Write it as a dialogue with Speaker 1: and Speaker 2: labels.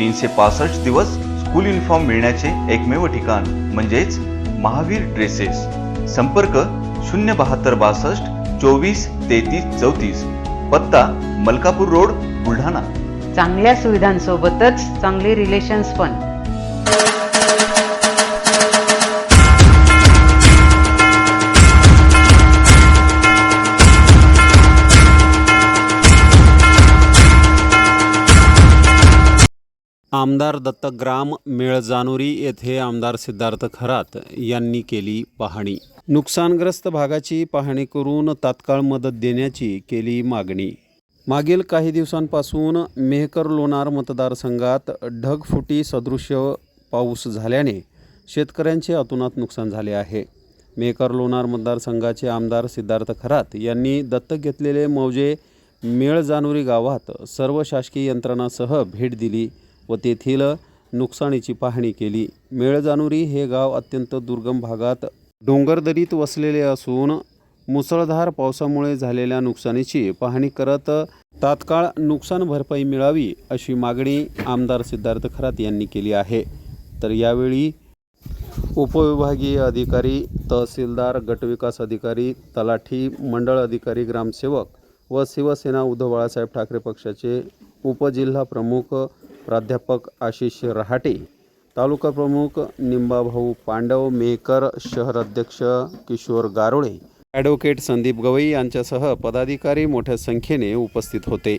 Speaker 1: तीनशे पासष्ट दिवस स्कूल युनिफॉर्म मिळण्याचे एकमेव ठिकाण म्हणजेच महावीर ड्रेसेस संपर्क शून्य बहात्तर बासष्ट चोवीस तेहतीस चौतीस. पत्ता मलकापूर रोड बुलढाणा.
Speaker 2: चांगल्या सुविधांसोबतच चांगले रिलेशन्स पण.
Speaker 3: आमदार दत्तग्राम मेळजानुरी येथे आमदार सिद्धार्थ खरात यांनी केली पाहणी. नुकसानग्रस्त भागाची पाहणी करून तात्काळ मदत देण्याची केली मागणी. मागील काही दिवसांपासून मेहकर लोणार मतदारसंघात ढगफुटी सदृश्य पाऊस झाल्याने शेतकऱ्यांचे अतोनात नुकसान झाले आहे. मेहकर लोणार मतदारसंघाचे आमदार सिद्धार्थ खरात यांनी दत्तक घेतलेले मौजे मेळजानुरी गावात सर्व शासकीय यंत्रणासह भेट दिली. व तेथील नुकसानीची पाहणी केली. मेळजानुरी हे गाव अत्यंत दुर्गम भागात डोंगरदरीत वसलेले असून मुसळधार पावसामुळे झालेल्या नुकसानीची पाहणी करत तात्काळ नुकसान भरपाई मिळावी अशी मागणी आमदार सिद्धार्थ खरात यांनी केली आहे. तर यावेळी उपविभागीय अधिकारी तहसीलदार गटविकास अधिकारी तलाठी मंडळ अधिकारी ग्रामसेवक व शिवसेना उद्धव बाळासाहेब ठाकरे पक्षाचे उपजिल्हा प्रमुख प्राध्यापक आशिष रहाटे तालुका प्रमुख निंबाभाऊ पांडव मेकर शहर अध्यक्ष किशोर गारोळे ॲडव्होकेट संदीप गवई यांच्यासह पदाधिकारी मोठ्या संख्येने उपस्थित होते.